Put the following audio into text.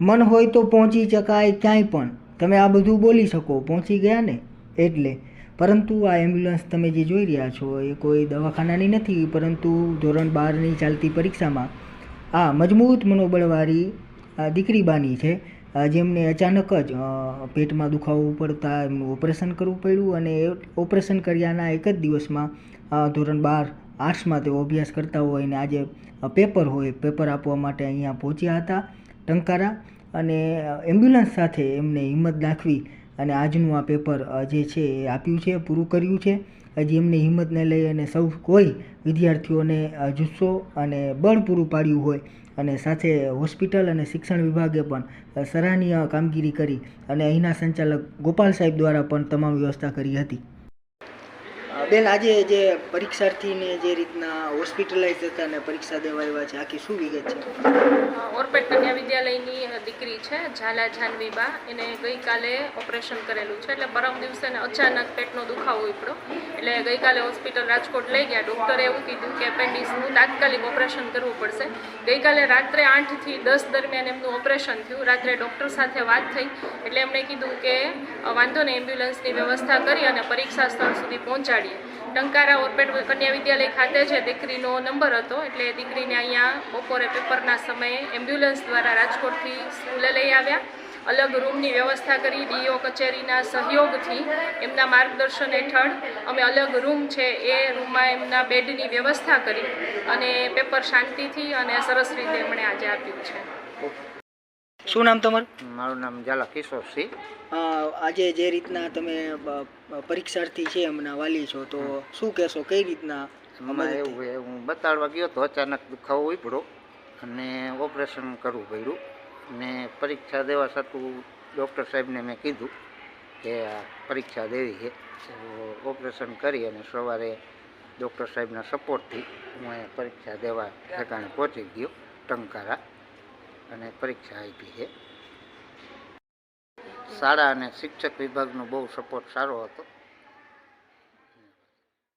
મન હોય તો પહોંચી શકાય ક્યાંય પણ. તમે આ બધું બોલી શકો, પહોંચી ગયા ને? એટલે. પરંતુ આ એમ્બ્યુલન્સ તમે જે જોઈ રહ્યા છો, એ કોઈ દવાખાનાની નથી, પરંતુ ધોરણ બારની ચાલતી પરીક્ષામાં આ મજબૂત મનોબળવાળી દીકરી બાની છે જેમને અચાનક જ પેટમાં દુખાવો પડતા એમનું ઓપરેશન કરવું પડ્યું અને ઓપરેશન કર્યાના એક જ દિવસમાં ધોરણ બાર આર્ટ્સમાં તેઓ અભ્યાસ કરતા હોય અને આજે પેપર હોય, પેપર આપવા માટે અહીંયા પહોંચ્યા હતા. ટંકારા અને એમ્બ્યુલન્સ સાથે એમને હિંમત દાખવી અને આજનું આ પેપર જે છે એ આપ્યું છે, પૂરું કર્યું છે. હજી એમની હિંમતને લઈ અને સૌ કોઈ વિદ્યાર્થીઓને જુસ્સો અને બળ પૂરું પાડ્યું હોય અને સાથે હોસ્પિટલ અને શિક્ષણ વિભાગે પણ સરાહનીય કામગીરી કરી અને અહીંના સંચાલક ગોપાલ સાહેબ દ્વારા પણ તમામ વ્યવસ્થા કરી હતી. બેન, આજે જે પરીક્ષાર્થીને જે રીતના હોસ્પિટલાઇઝ હતા અને પરીક્ષા દેવા આવ્યા છે, આખી શું વિગત છે? ઓરપેટ કન્યા વિદ્યાલયની દીકરી છે, ઝાલા જાનવીબા. એને ગઈકાલે ઓપરેશન કરેલું છે, એટલે પરમ દિવસે ને અચાનક પેટનો દુખાવો ઉપડ્યો. એટલે ગઈકાલે હોસ્પિટલ રાજકોટ લઈ ગયા. ડૉક્ટરે એવું કીધું કે એપેન્ડિક્સનું તાત્કાલિક ઓપરેશન કરવું પડશે. ગઈકાલે રાત્રે આઠથી દસ દરમિયાન એમનું ઓપરેશન થયું. રાત્રે ડૉક્ટર સાથે વાત થઈ. એટલે એમણે કીધું કે વાંધો નહીં, એમ્બ્યુલન્સની વ્યવસ્થા કરી અને પરીક્ષા સ્થળ સુધી પહોંચાડીએ. ટંકારા ઓરપેટ કન્યા વિદ્યાલય ખાતે છે દીકરીનો નંબર હતો, એટલે દીકરીને અહીંયા બપોરે પેપરના સમયે એમ્બ્યુલન્સ દ્વારા રાજકોટથી સ્કૂલે લઈ આવ્યા. અલગ રૂમની વ્યવસ્થા કરી, ડીઓ કચેરીના સહયોગથી એમના માર્ગદર્શન હેઠળ અમે અલગ રૂમ છે એ રૂમમાં એમના બેડની વ્યવસ્થા કરી અને પેપર શાંતિથી અને સરસ રીતે એમણે આજે આપ્યું છે. શું નામ તમારું? મારું નામ ઝાલા કિશોર સિંહ આજે જે રીતના તમે પરીક્ષાર્થી છે હમણાં વાલી છો તો શું કહેશો કઈ રીતના અમારે એવું હું બતાડવા ગયો તો અચાનક દુખાવો ઉપડ્યો અને ઓપરેશન કરવું પડ્યું. અને પરીક્ષા દેવા સાતું ડૉક્ટર સાહેબને મેં કીધું કે પરીક્ષા દેવી છે. ઓપરેશન કરી અને સવારે ડૉક્ટર સાહેબના સપોર્ટથી હું પરીક્ષા દેવા ઠેકાણે પહોંચી ગયો ટંકારા. અને પરીક્ષા આપી છે. શાળા અને શિક્ષક વિભાગનો બહુ સપોર્ટ સારો હતો.